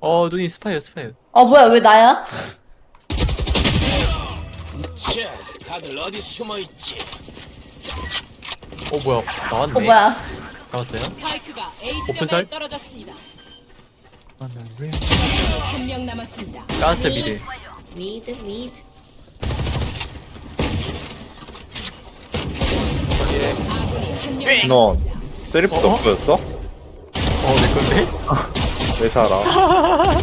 어 눈이 스파이어 스파이어 어 뭐야 왜 나야? 자, 다들 어디 숨어 있지? 어 뭐야 나왔네 어 뭐야? 나왔어요? 스파이크가 A 오픈살? 지점에 떨어졌습니다. 한 명 남았습니다. 가스 미드 미드 미드. 예. 아군이 한명 너 세리프도 어? 없어졌어? 어내 건데? 왜 살아?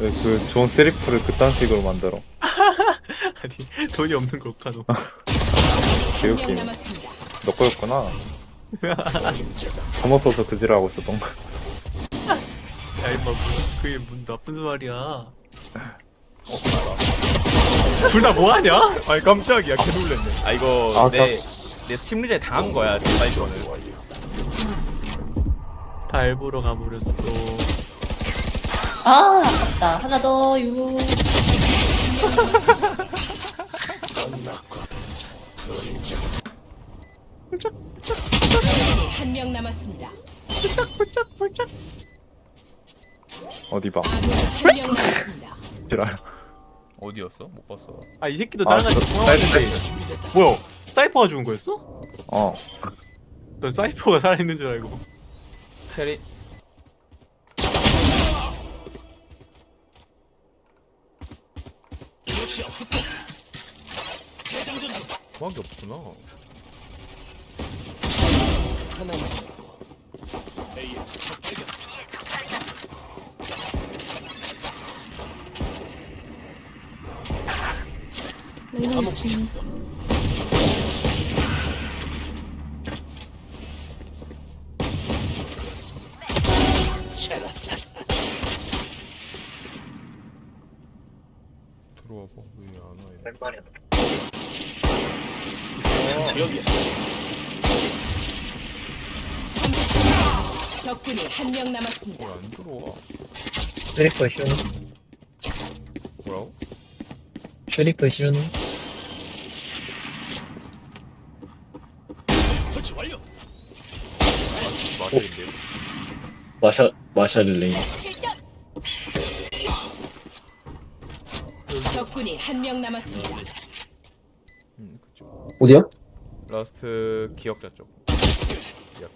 왜그 좋은 세리프를 그딴 식으로 만들어? 아니 돈이 없는 거 카노 한명 개웃김. 남았습니다. 너 거였구나. 써서 그지라고 있었던 거. 야 임마 무슨 그게 뭔 나쁜 말이야 둘 다 뭐하냐? 아니 깜짝이야 개 놀랬네 아 이거 아, 내, 내 심리전에 당한 거야 스파이크는 다 일부러 가버렸어 아 아깝다. 하나 더 유. 한 명 남았습니다. 어디 봐. 아군이 한명 남았습니다. 지랄. 어디였어? 못 봤어 아 이 새끼도 아, 같이 저- 통화하는데 뭐야 사이퍼가 죽은 거였어? 어. 넌 사이퍼가 살아있는 줄 알고 캐리 그밖에 없구나 하나만. A에서 적대가 체라. 들어와 봐 왜안 와? 왼발이야 여기야. 적군이 한 명 남았습니다. 왜안 들어와? 슈리퍼 슈는 뭐라고? 슈리퍼 슈는 설치 완료. 마샬인데요? 마샤 마샤를 레인 적군이 한 명 남았습니다. 응 그쪽 어디야? 라스트 기억자 쪽 이 앞에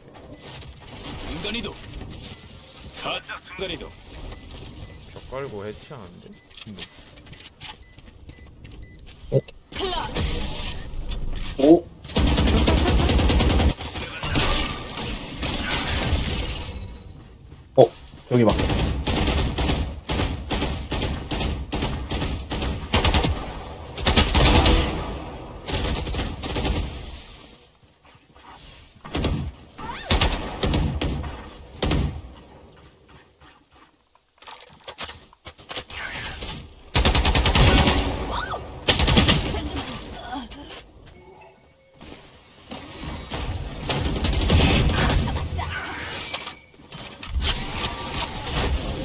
순간이동. 가짜 순간이동. 벽 깔고 해치하는데? 클럽 오 어, 여기 막.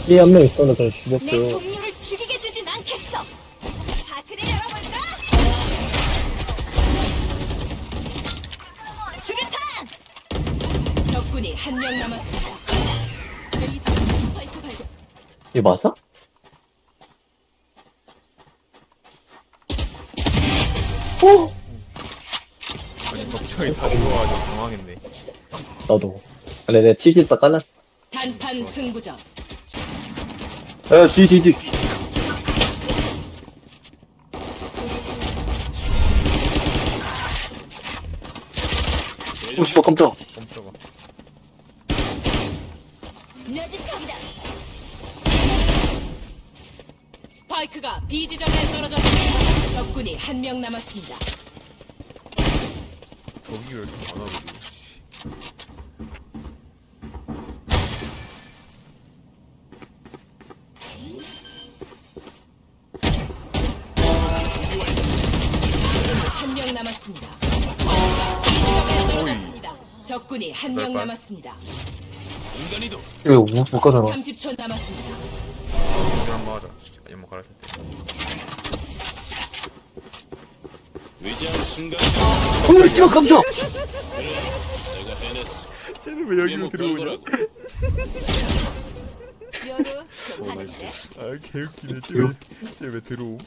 이한명 있어도 그냥 내 죽였어요. 동료를 죽이게 두진 않겠어. 파티를 열어볼까? 수류탄! 적군이 한 명 남았습니다. 지점에 스파이크 발견. 이게 맞아? 아니 갑자기 다 들어와가지고 당황했네 나도. 근데 내가 74 깔랐어. 단판 승부전. 야, 뒤, 뒤, 뒤. 오, 씨발, 깜짝. 깜짝아 늦은척이다. 스파이크가 B 지점에 떨어졌습니다. 적군이 한 명 남았습니다. 저기 왜 이렇게 많아 보지 남았습니다. 떨어졌습니다. 적군이 한명몇 발? 남았습니다. 순간이동. 이거 못, 못 가잖아. 30초 남았습니다. 이거 한번 하자 연막 갈았을 때 위장 순간. 오, 씨발, 깜짝! 내가 해냈어. 쟤는 왜 여기로 외모 들어오냐. 요루 좀 하는데 아 개웃기네 쟤왜 쟤왜 들어옴